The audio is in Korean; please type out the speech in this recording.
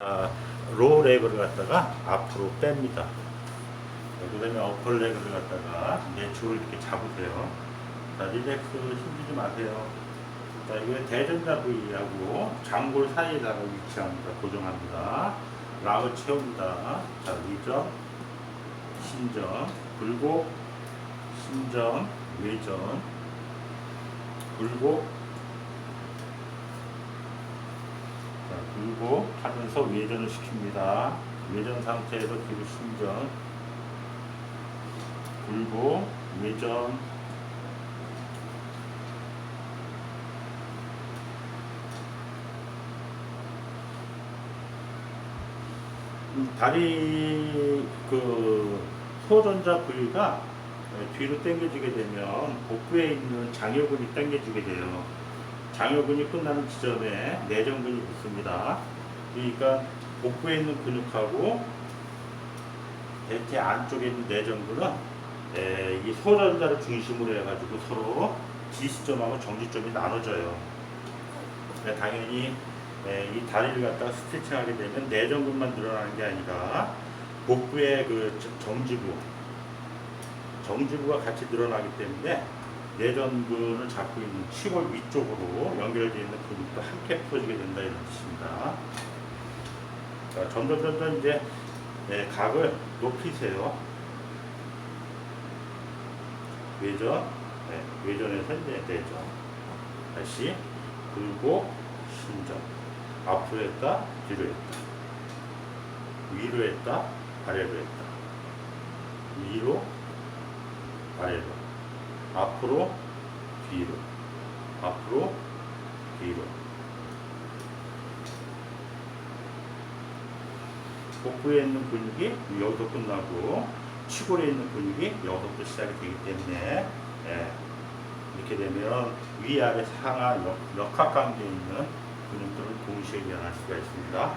아, 로우 레그를 갖다가 앞으로 뺍니다. 그 다음에 어퍼 레그를 갖다가 내추를 이렇게 잡으세요. 자, 릴렉스 힘주지 마세요. 자, 이거 대전자 부위하고 장골 사이에다가 위치합니다. 고정합니다. 락을 채웁니다. 자, 위점, 신점, 굴곡, 신점, 외전, 굴곡, 자, 굴곡 하면서 외전을 시킵니다. 외전 상태에서 뒤로 신전, 굴곡, 외전, 이 다리 그 소전자 부위가 예, 뒤로 당겨지게 되면 복부에 있는 장요근이 당겨지게 돼요. 장요근이 끝나는 지점에 내전근이 붙습니다. 그러니까 복부에 있는 근육하고 대퇴 안쪽에 있는 내전근은 에, 이 소전자를 중심으로 해가지고 서로 지시점하고 정지점이 나눠져요. 그러니까 당연히 에, 이 다리를 갖다가 스트레칭하게 되면 내전근만 늘어나는 게 아니라 복부의 그 정- 정지부, 정지부가 같이 늘어나기 때문에 내전근을 잡고 있는 치골 위쪽으로 연결되어 있는 근육도 함께 풀어지게 된다 이런 뜻입니다. 자, 점점 점점 이제 예, 각을 높이세요. 외전, 네, 외전에서 이제 내전. 다시 굴고 신전. 앞으로 했다, 뒤로 했다. 위로 했다, 아래로 했다. 위로, 아래로. 앞으로, 뒤로. 앞으로, 뒤로. 복부에 있는 근육이 여기서 끝나고 치골에 있는 근육이 여기서부터 시작이 되기 때문에 예, 이렇게 되면 위아래 상하 역, 역학관계에 있는 근육들을 동시에 이완할 수가 있습니다.